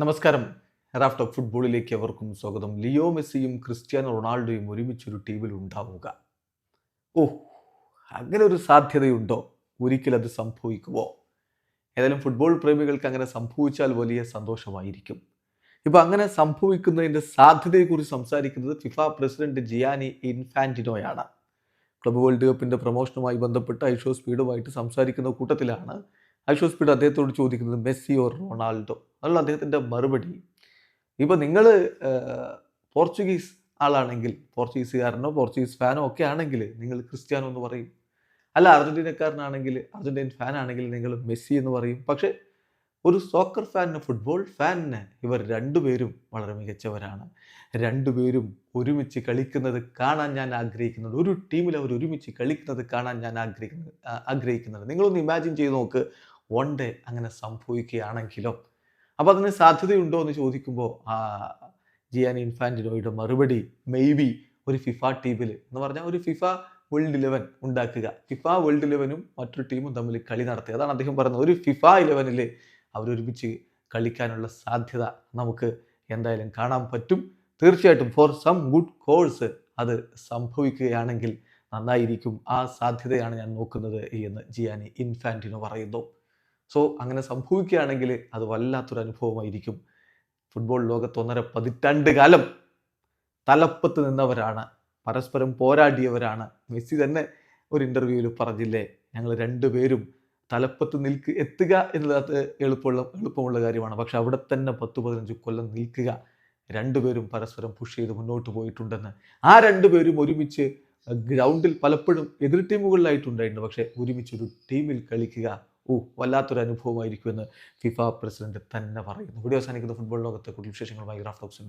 നമസ്കാരം. Raf talk ഫുട്ബോളിലേക്ക് അവർക്കും സ്വാഗതം. ലിയോ മെസ്സിയും ക്രിസ്ത്യാനോ റൊണാൾഡോയും ഒരുമിച്ചൊരു ടീമിൽ ഉണ്ടാവുക. ഓ അങ്ങനെ ഒരു സാധ്യതയുണ്ടോ? ഒരിക്കലും അത് സംഭവിക്കുമോ? ഏതായാലും ഫുട്ബോൾ പ്രേമികൾക്ക് അങ്ങനെ സംഭവിച്ചാൽ വലിയ സന്തോഷമായിരിക്കും. ഇപ്പം അങ്ങനെ സംഭവിക്കുന്നതിന്റെ സാധ്യതയെക്കുറിച്ച് സംസാരിക്കുന്നത് ഫിഫ പ്രസിഡന്റ് ജിയാനി ഇൻഫാന്റിനോയാണ് ക്ലബ് വേൾഡ് കപ്പിന്റെ പ്രൊമോഷനുമായി ബന്ധപ്പെട്ട് ഐഷോ സ്പീഡുമായിട്ട് സംസാരിക്കുന്ന കൂട്ടത്തിലാണ്. ഐഷോ സ്പീഡ് അദ്ദേഹത്തോട് ചോദിക്കുന്നത് മെസ്സി ഓർ റൊണാൾഡോ? അതുള്ള അദ്ദേഹത്തിന്റെ മറുപടി. ഇപ്പോൾ നിങ്ങൾ പോർച്ചുഗീസ് ആളാണെങ്കിൽ പോർച്ചുഗീസുകാരനോ പോർച്ചുഗീസ് ഫാനോ ഒക്കെ ആണെങ്കിൽ നിങ്ങൾ ക്രിസ്ത്യാനോ എന്ന് പറയും. അല്ല അർജന്റീനക്കാരനാണെങ്കിൽ അർജന്റീൻ ഫാൻ ആണെങ്കിൽ നിങ്ങൾ മെസ്സി എന്ന് പറയും. പക്ഷേ ഒരു സോക്കർ ഫാനിന് ഫുട്ബോൾ ഫാനിന് ഇവർ രണ്ടുപേരും വളരെ മികച്ചവരാണ്. രണ്ടുപേരും ഒരുമിച്ച് കളിക്കുന്നത് കാണാൻ ഞാൻ ആഗ്രഹിക്കുന്നുണ്ട് ഒരു ടീമിൽ അവർ ഒരുമിച്ച് കളിക്കുന്നത് കാണാൻ ഞാൻ ആഗ്രഹിക്കുന്നത് ആഗ്രഹിക്കുന്നുണ്ട് നിങ്ങളൊന്ന് ഇമാജിൻ ചെയ്ത് നോക്ക്. വൺ ഡേ അങ്ങനെ സംഭവിക്കുകയാണെങ്കിലോ അപ്പോൾ അതിന് സാധ്യതയുണ്ടോ എന്ന് ചോദിക്കുമ്പോൾ ആ ജിയാനി ഇൻഫാന്റിനോയുടെ മറുപടി മേ ബി ഒരു ഫിഫ ടീമിൽ എന്ന് പറഞ്ഞാൽ ഒരു ഫിഫ വേൾഡ് ഇലവൻ ഉണ്ടാക്കുക. ഫിഫ വേൾഡ് ഇലവനും മറ്റൊരു ടീമും തമ്മിൽ കളി നടത്തുക. അതാണ് അദ്ദേഹം പറയുന്നത്. ഒരു ഫിഫ ഇലവനിൽ അവരൊരുമിച്ച് കളിക്കാനുള്ള സാധ്യത നമുക്ക് എന്തായാലും കാണാൻ പറ്റും. തീർച്ചയായിട്ടും ഫോർ സം ഗുഡ് കോഴ്സ് അത് സംഭവിക്കുകയാണെങ്കിൽ നന്നായിരിക്കും. ആ സാധ്യതയാണ് ഞാൻ നോക്കുന്നത് എന്ന് ജിയാനി ഇൻഫാന്റിനോ പറയുന്നു. സോ അങ്ങനെ സംഭവിക്കുകയാണെങ്കിൽ അത് വല്ലാത്തൊരു അനുഭവമായിരിക്കും. ഫുട്ബോൾ ലോകത്ത് ഒന്നര പതിറ്റാണ്ട് കാലം തലപ്പത്ത് നിന്നവരാണ് പരസ്പരം പോരാടിയവരാണ്. മെസ്സി തന്നെ ഒരു ഇന്റർവ്യൂവിൽ പറഞ്ഞില്ലേ ഞങ്ങൾ രണ്ടുപേരും തലപ്പത്ത് നിൽക്ക് എത്തുക എന്നുള്ളത് എളുപ്പമുള്ള എളുപ്പമുള്ള കാര്യമാണ്. പക്ഷെ അവിടെ തന്നെ പത്ത് പതിനഞ്ച് കൊല്ലം നിൽക്കുക. രണ്ടുപേരും പരസ്പരം പുഷ് ചെയ്ത് മുന്നോട്ട് പോയിട്ടുണ്ടെന്ന്. ആ രണ്ടുപേരും ഒരുമിച്ച് ഗ്രൗണ്ടിൽ പലപ്പോഴും എതിർ ടീമുകളിലായിട്ടുണ്ടായിട്ടുണ്ട് പക്ഷേ ഒരുമിച്ച് ഒരു ടീമിൽ കളിക്കുക ഓ വല്ലാത്തൊരു അനുഭവമായിരിക്കുമെന്ന് ഫിഫ പ്രസിഡന്റ് തന്നെ പറയുന്നു. വീഡിയോ അവസാനിക്കുന്ന. ഫുട്ബോൾ ലോകത്തെ കൂടുതൽ വിശേഷങ്ങളുമായി ഗ്രാഫ് ടോക്സ്